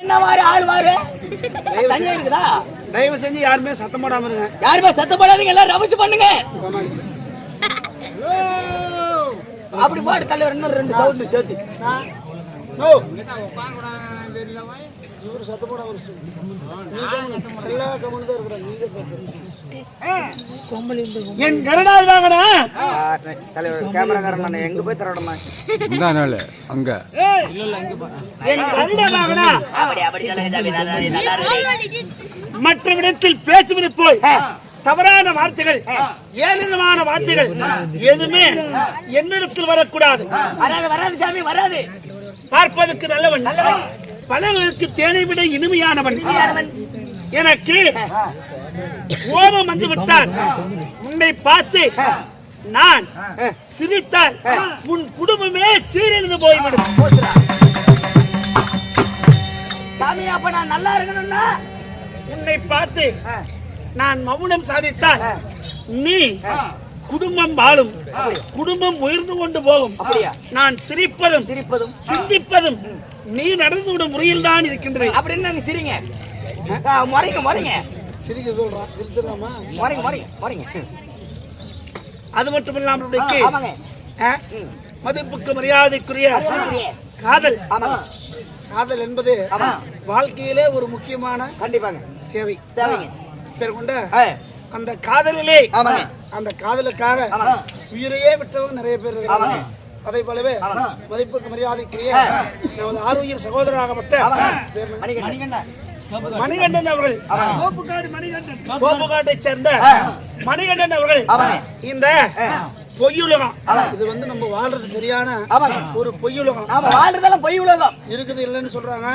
என்ன மாதிரி ஆள் வாரு தனியா இருக்குதா? தயவு செஞ்சு யாருமே சத்தம் போடாம இருங்க. யாருமே சத்தம் போடாதீங்க எல்லாம் ரவச்சு பண்ணுங்க அப்படி பாடு தலைவர் இன்னும் ரெண்டு சவுண்ட் சேர்த்து. இவர் சத்தம் போடாம எல்லா கவனம் தான் இருக்கிறாங்க நீங்க பேசுறீங்க. என் கருடால் தலைவர் கேமராக்காரன் நான் எங்க போய் தரணுமா இந்த நாள் அங்க. மற்ற விடத்தில் பேசுவது போய். தவறான வார்த்தைகள் ஏளனமான வார்த்தைகள் எதுவுமே என்னிடத்தில் வரக்கூடாது. வராது வராது சாமி வராது. பார்ப்பதற்கு நல்லவன். பலர்களுக்கு தேனை விட இனிமையானவன். எனக்கு கோபம் வந்து விட்டான் உன்னை பார்த்து நான் சிரித்தால் உன் குடும்பமே சீரழிந்து போய்விடும். சாமி அப்ப நான் நல்லா இருக்கணும்னா? உன்னை பார்த்து நான் மௌனம் சாதித்தால் நீ குடும்பம் வாழும் குடும்பம் உயர்ந்து கொண்டு போகும். அப்படியா? நான் சிரிப்பதும் சிரிப்பதும். சிந்திப்பதும் நீ நடந்து விடும் முறையில் தான் இருக்கின்றது அப்படின்னு நாங்க சிரிங்க? முறைங்க முறைங்க. சிரிக்க சொல்றான் சிரிச்சிடலாமா முறைங்க முறைங்க முறைங்க அது மட்டும் இல்லாமல் மதிப்புக்கு மரியாதைக்குரிய. காதல் காதல் என்பது. வாழ்க்கையிலே ஒரு முக்கியமான கண்டிப்பாங்க தேவை தேவைங்க பேர் கொண்ட அந்த காதலிலே அந்த காதலுக்காக. உயிரையே விட்டவங்க நிறைய பேர் இருக்காங்க. அதை போலவே. மதிப்புக்கு மரியாதைக்குரிய. நமது ஆரோக்கிய சகோதரராகப்பட்ட? மணிகண்டன் அவர்கள். தோப்புக்காடு மணிகண்டன். தோப்புக்காட்டை சேர்ந்த. மணிகண்டன் அவர்கள். இந்த பொய்யுலகம். இது வந்து நம்ம வாழ்றது சரியான. ஒரு பொய்யுலகம் வாழ்றதெல்லாம் பொய் உலகம். இருக்குது இல்லைன்னு சொல்றாங்க.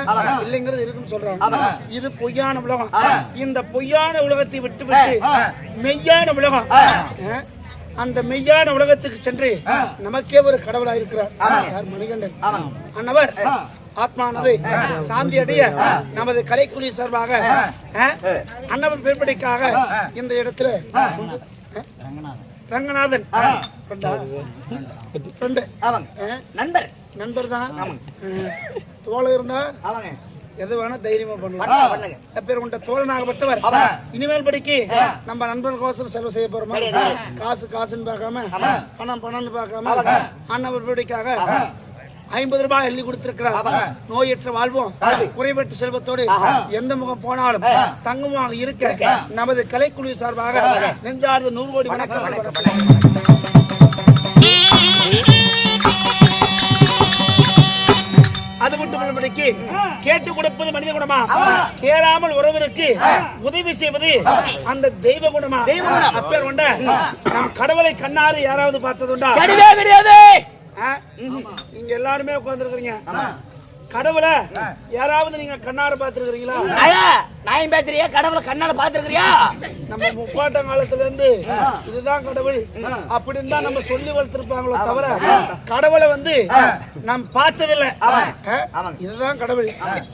இல்லைங்கிறது இருக்குன்னு சொல்றாங்க. இது பொய்யான உலகம். இந்த பொய்யான உலகத்தை விட்டு விட்டு. மெய்யான உலகம். அந்த மெய்யான உலகத்துக்கு சென்று நமக்கே ஒரு கடவுளா இருக்கிறார் மணிகண்டன். அன்னவர் ஆத்மானது சாந்தி அடைய நமது கலைக்குழு சார்பாக ஆ, அன்னவர் பிற்படிக்காக இந்த இடத்துல ரங்கநாதன் நண்பர். நண்பர் தான். தோழ இருந்தா எது வேணா தைரியமா பண்ணலாம் பண்ணுங்க. பேர் கொண்ட தோழனாகப்பட்டவர். இனிமேல் படிக்கு. நம்ம நண்பர்களுக்கோசரம் செலவு செய்ய போறோமா. காசு காசுன்னு பார்க்காம. பணம் பணம்னு பார்க்காம. அண்ணன் படிக்காக ஐம்பது ரூபாய் எள்ளி கொடுத்திருக்கிறார். நோயற்ற வாழ்வோம். குறைவற்ற செல்வத்தோடு எந்த முகம் போனாலும் தங்கமாக இருக்க நமது கலைக்குழு சார்பாக நெஞ்சார்ந்த நூறு கோடி வணக்கம் அது மட்டும் இல்லபடிக்கு கேட்டு கொடுப்பது மனித குணமா? கேளாமல் உறவிற்கு உதவி செய்வது அந்த தெய்வ குணமா? தெய்வ குணம். அப்பேர் கொண்ட நம் கடவுளை கண்ணாறு யாராவது பார்த்ததுண்டா? கிடையவே கிடையாது? நீங்க எல்லாருமே உட்கார்ந்துருக்கீங்க கடவுளை யாராவது நீங்க கண்ணார பார்த்திருக்கீங்களா ஐயா நான் பேசுறியா? கடவுளை கண்ணால பாத்துருக்கிறியா நம்ம முப்பாட்டம் காலத்துல இருந்து இதுதான் கடவுள். அப்படின்னு தான் நம்ம சொல்லி வளர்த்திருப்பாங்களோ தவிர கடவுளை வந்து நாம் பார்த்ததில்லை? இதுதான் கடவுள்.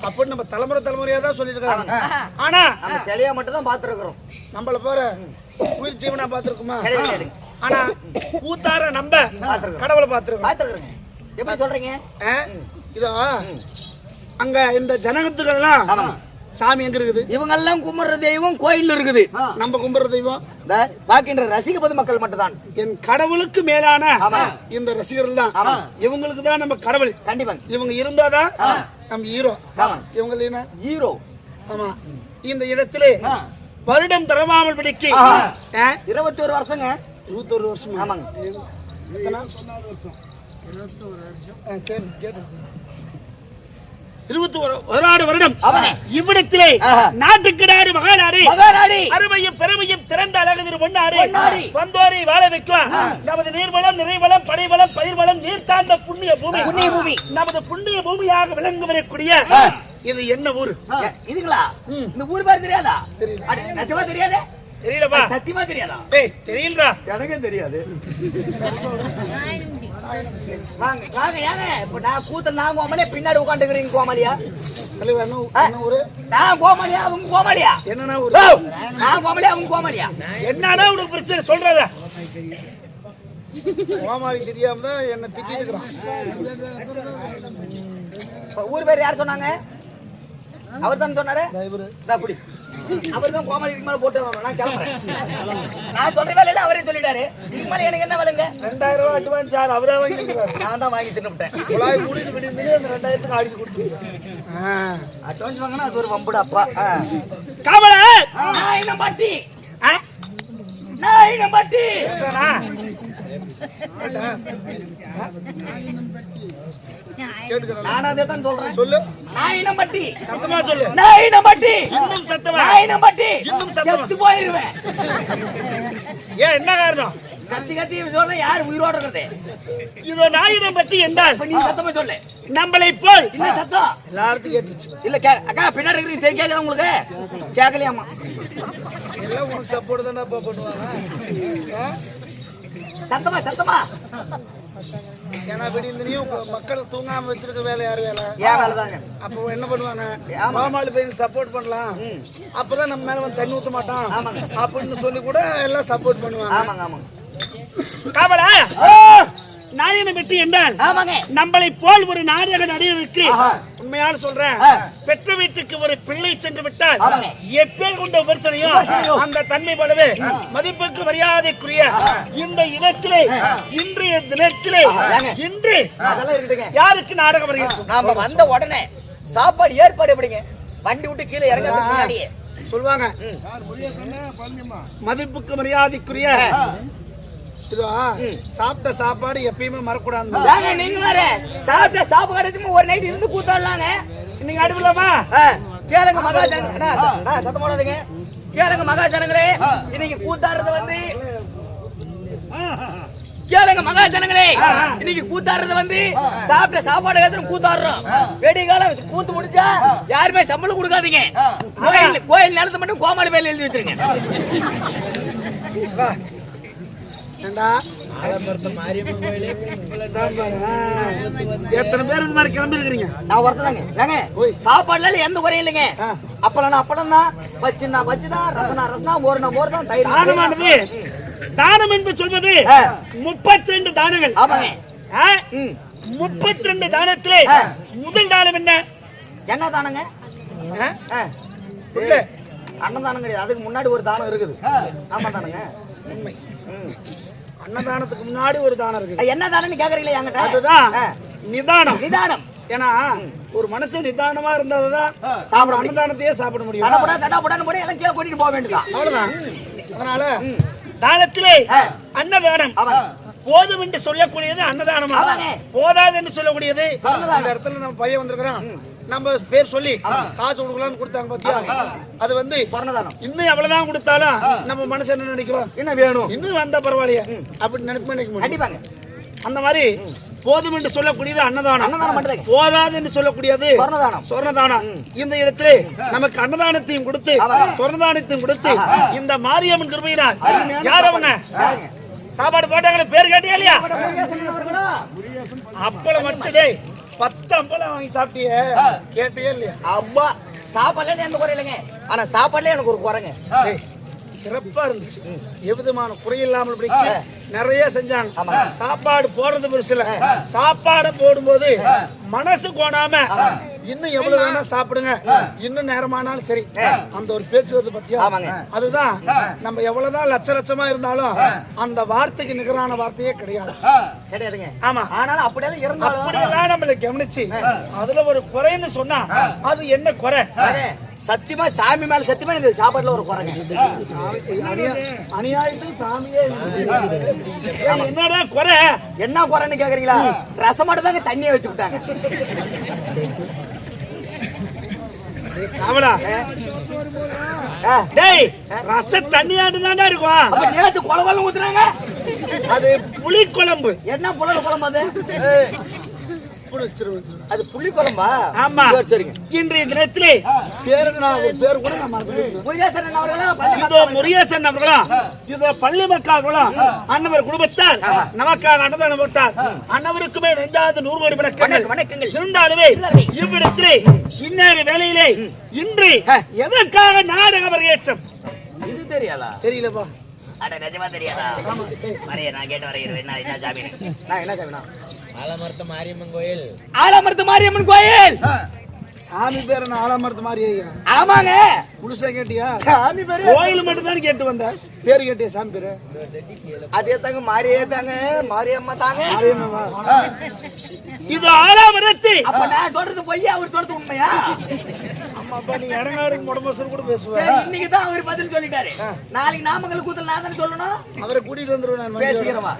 அப்படின்னு நம்ம தலைமுறை தலைமுறையா தான் சொல்லிட்டு இருக்காங்க ஆனா சிலையா மட்டும் தான் பாத்துருக்கிறோம் நம்மள போற உயிர் ஜீவனா கிடையாது. ஆனா கூத்தார நம்ப கடவுளை பார்த்திருக்கோம் பாத்துருக்கிறேங்க எப்படி சொல்றீங்க? இதோ அங்க இந்த ஜனகத்துக்கெல்லாம் ஆமாங்க. சாமி எங்க இருக்குது? இவங்க எல்லாம் கும்பிடுற தெய்வம் கோயில் இருக்குது. நம்ம கும்பிடுற தெய்வம்? இந்த பார்க்கின்ற ரசிக பொதுமக்கள் மட்டும்தான். என் கடவுளுக்கு மேலான. இந்த ரசிகர்கள் தான். இவங்களுக்கு தான் நம்ம கடவுள். கண்டிப்பாங்க இவங்க இருந்தாதான் நம்ம ஹீரோ. இவங்க இல்லைன்னா ஜீரோ ஆமா. இந்த இடத்திலே வருடம் தரவாமல் பிடிக்கு? இருபத்தி ஒரு வருஷங்க. இருபத்தொரு வருஷமா ஆமாங்க. எத்தனை? ஆ, சரி, கேட்டு. இருபத்தி ஒரு ஒரு வருடம் ஆமாங்க. இவ்விடத்திலே ஆஹா. நாட்டுக்கு நாடு மகாநாடு மகாராணி அருமையும் பெருமையும் திறந்த அழகு பொன்னாடு பொன்னாடு. வந்தோரை வாழ வைக்கும் நமது நீர்வளம் நிறைவளம் படைவளம் பயிர்வளம் நீர் தாழ்ந்த புண்ணிய பூமி புண்ணிய பூமி. நமது புண்ணிய பூமியாக விளங்க வரக்கூடிய. இது என்ன ஊர் இதுங்களா. இந்த ஊர் பேர் தெரியாதா தெரியாதே தெரியலப்பா. சத்தியமா தெரியாதா? ஏய் தெரியலடா. எனக்கும் தெரியாது. வாங்க வாங்க ஏங்க. இப்ப நான் கூத்த நான் கோமாளியா? பின்னாடி உட்காந்துக்கிறீங்க கோமாளியா? ஊரு? நான் கோமாளியா அவங்க கோமாளியா? என்னன்னா ஊரு? ஓ, நான் கோமாளியா அவங்க கோமாளியா? என்னன்னா உனக்கு பிரச்சனை சொல்றத? கோமாளி தெரியாம தான் என்ன திட்டிட்டு இருக்கிறான். ஊர் பேர் யார் சொன்னாங்க? அவர் தான் சொன்னாரு. அவர் தான் கோமாளி இதுக்கு மேல போட்டு வரணும். நான் கிளம்புறேன். நான் சொல்ற வேலையில அவரே சொல்லிட்டாரு. இதுக்கு மேல எனக்கு என்ன வேலைங்க? ரெண்டாயிரம் ரூபாய் அட்வான்ஸ் சார் அவரே வாங்கிக்கிறாரு நான் தான் வாங்கி தின்னுட்டேன் குழாய் மூடிட்டு விடுந்தே அந்த ரெண்டாயிரத்துக்கு ஆடிட்டு கொடுத்து அட்வான்ஸ் வாங்கினா அது ஒரு வம்புடா அப்பா. காவல நாயின பாட்டி. பாட்டி நான் தான் சொல்றேன் சொல்லு. நாயின பாட்டி. சத்தமா சொல்லு. நாயின பாட்டி. இன்னும் சத்தமா? நாயின பாட்டி. இன்னும் சத்தமா. செத்து போயிருவேன். ஏன் என்ன காரணம்? கத்தி கத்தி சொல்ல யார் உயிரோட இருக்கிறது? இதோ நாயினம் பற்றி என்றால் நீ சத்தமா சொல்லு. நம்மளை போல். என்ன சத்தம்? எல்லாருக்கும் கேட்டுச்சு. இல்ல அக்கா பின்னாடி இருக்கிறீங்க சரி கேக்குதா உங்களுக்கு? கேட்கலையாமா எல்லாம் உனக்கு சப்போர்ட் தானே பண்ணுவாங்க? சத்தமா சத்தமா. ஏன்னா விடிந்தனையும் மக்கள் தூங்காம வச்சிருக்க வேலை யார் வேலை? அப்போ என்ன பண்ணுவாங்க. மாமாளி சப்போர்ட் பண்ணலாம். அப்பதான் நம்ம மேல வந்து தண்ணி ஊத்த மாட்டான். அப்படின்னு சொல்லி கூட எல்லாம் சப்போர்ட் பண்ணுவாங்க. ஆமாங்க ஆமாங்க. நாயனை வெட்டி என்றால் நம்மளை போல் ஒரு நாடக நடிகருக்கு. உண்மையான சொல்றேன். பெற்ற வீட்டுக்கு ஒரு பிள்ளை சென்று விட்டால். எப்பேர் கொண்ட விமர்சனையும் விமர்சனையும். அந்த தன்மை போலவே மதிப்புக்கு மரியாதைக்குரிய இந்த இடத்திலே இன்றைய தினத்திலே? இன்று யாருக்கு நாடகம் வருகிறது? நாம வந்த உடனே சாப்பாடு ஏற்பாடு எப்படிங்க? வண்டி விட்டு கீழே இறங்கிறதுக்கு முன்னாடியே. சொல்லுவாங்க. மதிப்புக்கு மரியாதைக்குரிய இதோ சாப்பிட்ட சாப்பாடு எப்பயுமே மறக்கூடாது நீங்க வேற. சாப்பிட்ட சாப்பாடு ஒரு நைட் இருந்து கூத்தாடலாங்க நீங்க அடுக்கலாமா ஆ, கேளுங்க மகாஜனங்க அண்ணா, அண்ணா, சத்தம் போடாதீங்க. கேளுங்க மகாஜனங்களே இன்னைக்கு கூத்தாடுறது வந்து கேளுங்க மகாஜனங்களே இன்னைக்கு கூத்தாடுறது வந்து சாப்பிட்ட சாப்பாடு எடுத்து கூத்தாடுறோம். வெடி காலம் கூத்து முடிச்சா யாருமே சம்பளம் கொடுக்காதீங்க. கோயில் கோயில் நிலத்தை மட்டும் கோமாளி பேர்ல எழுதி வச்சிருங்க. எத்தனை பேர் இந்த மாதிரி கிளம்பி இருக்கிறீங்க நான் ஒருத்ததாங்க ஏங்க சாப்பாடுல எந்த குறையும் இல்லைங்க. அப்பளம்னா அப்பளம் தான் பச்சுனா பச்சு தான் ரசனா ரசனா மோர்னா மோர் தான் தயிர். தானமானது தானம் என்று சொல்வது. முப்பத்தி ரெண்டு தானங்கள். ஆமாங்க. முப்பத்தி ரெண்டு தானத்திலே. முதல் தானம் என்ன? என்ன தானங்க. அன்னதானம் கிடையாது. அதுக்கு முன்னாடி ஒரு தானம் இருக்குது. ஆமா தானங்க. உண்மை. அன்னதானத்துக்கு முன்னாடி ஒரு தானம் இருக்குது. அது என்ன தானம்னு கேக்குறீங்களா என்கிட்ட? அதுதான். நிதானம். நிதானம். ஏன்னா ஒரு மனுஷன் நிதானமா இருந்தாதான் சாப்பிட. அன்னதானத்தையே சாப்பிட முடியும். தடப்படா தடாப்படான்னு போட எல்லாம் கீழே கூட்டிட்டு போக வேண்டியதான் அவ்வளவுதான். அதனால தானத்திலே. அன்னதானம். போதும் என்று சொல்லக்கூடியது அன்னதானமா. போதாது என்று சொல்லக்கூடியது. அந்த இடத்துல நம்ம பையன் வந்திருக்கிறான். நம்ம பேர் சொல்லி காசு கொடுக்கலாம்னு கொடுத்தாங்க பாத்தியா? அது வந்து இன்னும் எவ்வளவுதான் கொடுத்தாலும் நம்ம மனசு என்ன நினைக்கும்? என்ன வேணும். இன்னும் வந்தா பரவாயில்லையே. அப்படி நினைப்பு நினைக்க அந்த மாதிரி போதும் என்று சொல்லக்கூடியது அன்னதானம். போதாது என்று சொல்லக்கூடியது சொர்ணதானம். இந்த இடத்திலே நமக்கு அன்னதானத்தையும் கொடுத்து. சொர்ணதானத்தையும் கொடுத்து இந்த மாரியம்மன் கிருபையினால் யார் அவங்க? சாப்பாடு போட்டாங்களே பேர் கேட்டியா இல்லையா? அப்பளம் மட்டுதே பத்து வாங்கி சாப்பிட்டியே? கேட்டியா இல்லையா. அப்பா சாப்பாடுல எந்த குறை இல்லைங்க. ஆனா சாப்பாடுல எனக்கு ஒரு குறைங்க. சிறப்பா இருந்துச்சு. எவ்விதமான குறை இல்லாமல் இப்படி நிறைய செஞ்சாங்க. சாப்பாடு போடுறது பெருசு இல்ல சாப்பாடு போடும்போது மனசு கோணாம இன்னும் எவ்வளவு வேணா சாப்பிடுங்க. இன்னும் நேரமானாலும் சரி. அந்த ஒரு பேச்சு வருது பத்தியா. அதுதான் நம்ம எவ்வளவுதான் லட்ச லட்சமா இருந்தாலும் அந்த வார்த்தைக்கு நிகரான வார்த்தையே கிடையாது. கிடையாதுங்க. ஆமா. ஆனாலும் அப்படியெல்லாம் இருந்தாலும் அப்படியெல்லாம் நம்மள கவனிச்சு அதுல ஒரு குறைன்னு சொன்னா அது என்ன குறை. சத்தியமா சாமி மேல சத்தியமா எனக்கு சாப்பாடுல ஒரு குறைங்க அநியா- அநியாயத்துக்கு சாமியே என்னடா குறை? என்ன குறைன்னு கேக்குறீங்களா? ரசம் மட்டும் தாங்க தண்ணியை வச்சு விட்டாங்க. ரச தண்ணியாட்டு தானே இருக்கும். அப்ப நேத்து கொல ஊத்துறாங்க அது புளி குழம்பு என்ன புலல் குழம்பு அது அது புளி குழம்பா ஆமா. சரி, சரிங்க இன்றைய தினத்திலே பேருக்கு நான் ஒரு பேர் கூட முருகேசன் பள்ளி இதோ முருகேசன் அவர்களும் இதோ பள்ளி மக்களும் குடும்பத்தார் நமக்காக அன்னதானம் போட்டார் அன்னவருக்குமே நெஞ்சாத நூறு கோடி வணக்கங்கள் வணக்கங்கள். இருந்தாலுமே இவ்விடத்திலே வேலையிலே இன்று எதற்காக நாடக வரவேற்றம் இது தெரியலா? தெரியலப்பா. அட நிஜமா தெரியாதா? மறைய நான் கேட்டு வரைகிறேன் என்ன என்ன ஜாமீன் நான் என்ன செய்வேனா ஆலமரத்து மாரியம்மன் கோயில். ஆலமரத்து மாரியம்மன் கோயில்! சாமி பேரை நான் ஆலாமரத்து ஐயா ஆமாங்க! முழுசா கேட்டியா? சாமி பேரு? கோயில் மட்டும் தான் கேட்டு வந்தேன் பேரு கேட்டியா சாமி பேரு? அதே தாங்க மாரியே தாங்க மாரியம்மா தாங்க. மாரியம்மாவா? இது ஆலாமரத்து! அப்ப நான் சொல்றது பொய்யா அவர் சொல்றது உண்மையா? ஆமாப்பா நீ இடங்காடு முடமசர் கூட பேசுவேன் சரி, இன்னைக்கு தான் அவர் பதில் சொல்லிட்டாரு. நாளைக்கு நாமக்கல் கூத்தல் நான் தானே சொல்லணும்? அவரை கூட்டிட்டு வந்துருவேன் நான் வண்டியோட. பேசிக்கிறவா?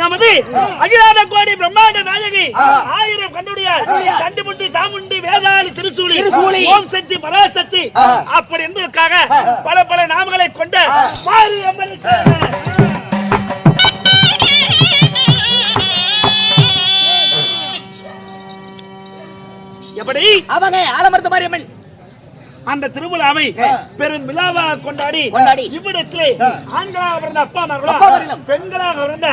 நமது அகிலாத கோடி பிரம்மாண்ட நாயகி ஆயிரம் கண்ணுடையார் சண்டிமுண்டி சாமுண்டி வேதாளி திருசூலி. ஓம் சக்தி பராசக்தி. அப்படி என்பதற்காக பல பல நாமங்களை கொண்ட மாரியம்மன் எப்படி? அவங்க ஆலமரத்து மாரியம்மன். அந்த திருவிழாவை பெரும் விழாவாக கொண்டாடி கொண்டாடி. இவ்விடத்திலே ஆண்களாக பிறந்த அப்பா. மகளும் பெண்களாக பிறந்த.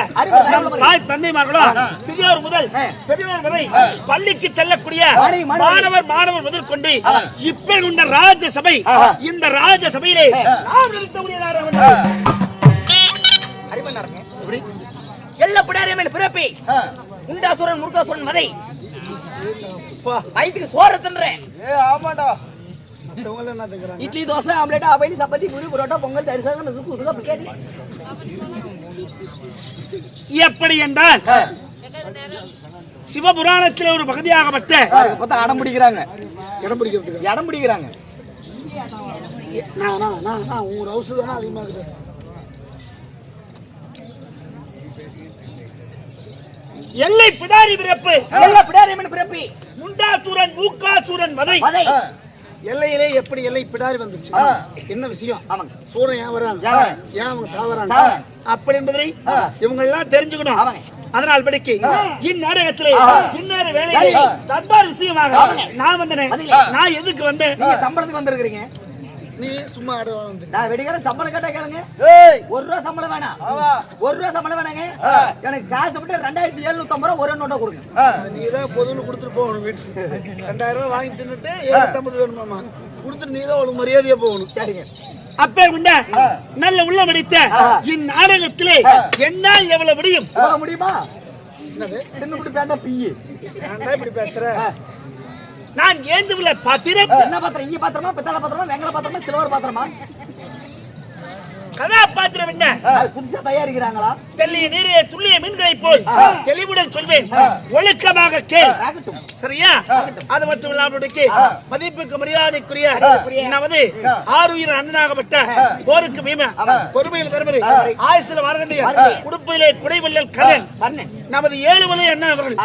தாய் தந்தைமார்களும் சிறியோர் முதல். பெரியவர் வரை பள்ளிக்கு செல்லக்கூடிய மாணவி, மாணவி. மாணவர் மாணவர் முதல் கொண்டு இப்ப உண்ட ராஜ சபை இந்த ராஜ சபையிலே நாம் நிறுத்தக்கூடிய நாடகம் அறிவன் நடங்க எல்ல பிடாரியம்மன் பிறப்பி. உண்டாசுரன் முருகாசுரன் மதை. வயிற்றுக்கு சோறு தின்றேன் ஏ ஆமாடா. இட்லி தோசை ஆம்லெட் அவைலி சப்பாத்தி பூரி பரோட்டா பொங்கல் தரிசனம் மிசுக்கு உசுக்கு பிரியாணி. எப்படி என்றால் சிவபுராணத்தில் ஒரு பகுதியாகப்பட்ட பார்த்தா அடம் பிடிக்கிறாங்க. இடம் பிடிக்கிறதுக்கு. இடம் பிடிக்கிறாங்க. நான் நான் நான் நான் உங்க ஹவுஸ் தானே அதிகமா இருக்குது எல்லை பிடாரி பிறப்பு. எல்ல பிடாரியம்மன் முண்டாசூரன் மூக்காசூரன் மதை. மதை. எல்லையிலே எப்படி எல்லை பிடாரி வந்துச்சு? என்ன விஷயம்? ஆமாங்க. சூரன் ஏன் வரான்? ஏன் அவங்க சாவறாங்க சாவறான். அப்படி என்பதை இவங்க எல்லாம் தெரிஞ்சுக்கணும். அதனால் படிக்கு இந்நாடகத்திலே இந்நேர வேலையிலே. தர்பார் விஷயமாக. நான் வந்தேன். நான் எதுக்கு வந்தேன்? நீங்க சம்பளத்துக்கு வந்திருக்கிறீங்க. நீ சும்மா ஆட வந்து நான் வெடிக்கார சம்பளம் கேட்டா கேளுங்க. ஒரு ரூபா சம்பளம் வேணாம். ஒரு ரூபா சம்பளம் வேணாங்க. எனக்கு காசு விட்டு ரெண்டாயிரத்தி எழுநூத்தி ஐம்பது ரூபா ஒரே நோட்டை கொடுங்க. நீ தான் பொதுவில் கொடுத்துட்டு போகணும் வீட்டுக்கு. ரெண்டாயிரம் ரூபாய் வாங்கி தின்னுட்டு ஏழுத்தம்பது வேணுமாமா கொடுத்துட்டு நீ தான் உனக்கு மரியாதையா போகணும். சரிங்க. அப்பே உண்ட? நல்ல உள்ள மடித்த இந்நாடகத்திலே என்னால் எவ்வளவு முடியும் போக முடியுமா? என்னது? தின்னு விட்டு பேண்டா ஏன்டா இப்படி பேசுற? நான் ஏந்துள்ள பாத்திரம். என்ன பாத்திரம்? ஈ பாத்திரமா? பித்தளை பாத்திரமா? வெங்கல பாத்திரமா? சில்வர் பாத்திரமா? கதாபாத்திரம் என்ன? புதுசா தயாரிக்கிறாங்களா? தெல்லிய நீரே துள்ளிய மீன்களை போல் தெளிவுடன் சொல்வேன். ஒழுக்கமாக கேள். சரியா? அது மட்டும் இல்லாமல் மதிப்புக்கு மரியாதைக்குரிய நமது ஆறுயிர் அண்ணனாகப்பட்ட போருக்கு பீம பொறுமையில் தருமது ஆயுசில் வரகண்டிய உடுப்பிலே குடைவல்லல் கரண் நமது ஏழு மலை அண்ணன் அவர்கள்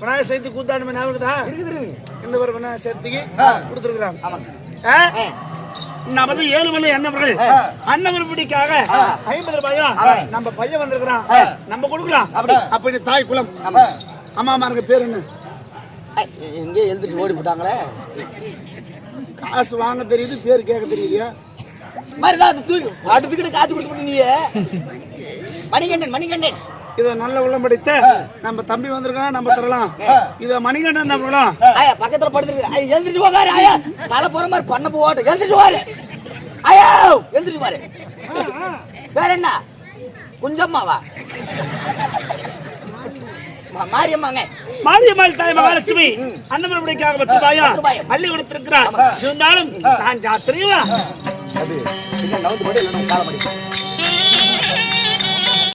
விநாயகர் சதுர்த்தி கூத்தாண்டு ஞாபகத்தா இருக்குது. ஒரு விநாயகர் சதுர்த்திக்கு கொடுத்துருக்குறாங்க. நமது ஏழுமலை அண்ணவர்கள். அண்ணன் பிடிக்காக ஐம்பது ரூபாயா? நம்ம பையன் வந்திருக்கிறான். நம்ம கொடுக்கலாம். அப்படி. அப்படி தாய் குலம். அம்மாமாருக்கு பேர் என்ன? எங்கே எழுந்திரிச்சு ஓடி போட்டாங்களே? காசு வாங்க தெரியுது பேர் கேட்க தெரியலையா மாதிரிதான் அது தூக்கி அடுத்துக்கிட்டு காசு கொடுத்து நீயே. மணிகண்டன் மணிகண்டன். இத நல்ல உள்ளம் படித்த நம்ம தம்பி வந்திருக்கான் நம்ம தரலாம். இத மணிகண்டன் நம்மளும் ஆயா பக்கத்துல படுத்துருக்கு ஐயா எழுந்திரிச்சு போகாரு ஆயா. தலை போற மாதிரி பண்ண போட்டு எழுந்திரிச்சு வாரு. ஐயா எழுந்திரிச்சு வாரு. வேற என்ன? குஞ்சம்மாவா? மாரியம்மாங்க. மாரியம்மாள் தாய் மகாலட்சுமி அண்ணன் பிடிக்காக பத்து ரூபாயா பத்து ரூபாயா. அள்ளி கொடுத்திருக்கிறார். இருந்தாலும் நான் ஜாத்திரையா? அது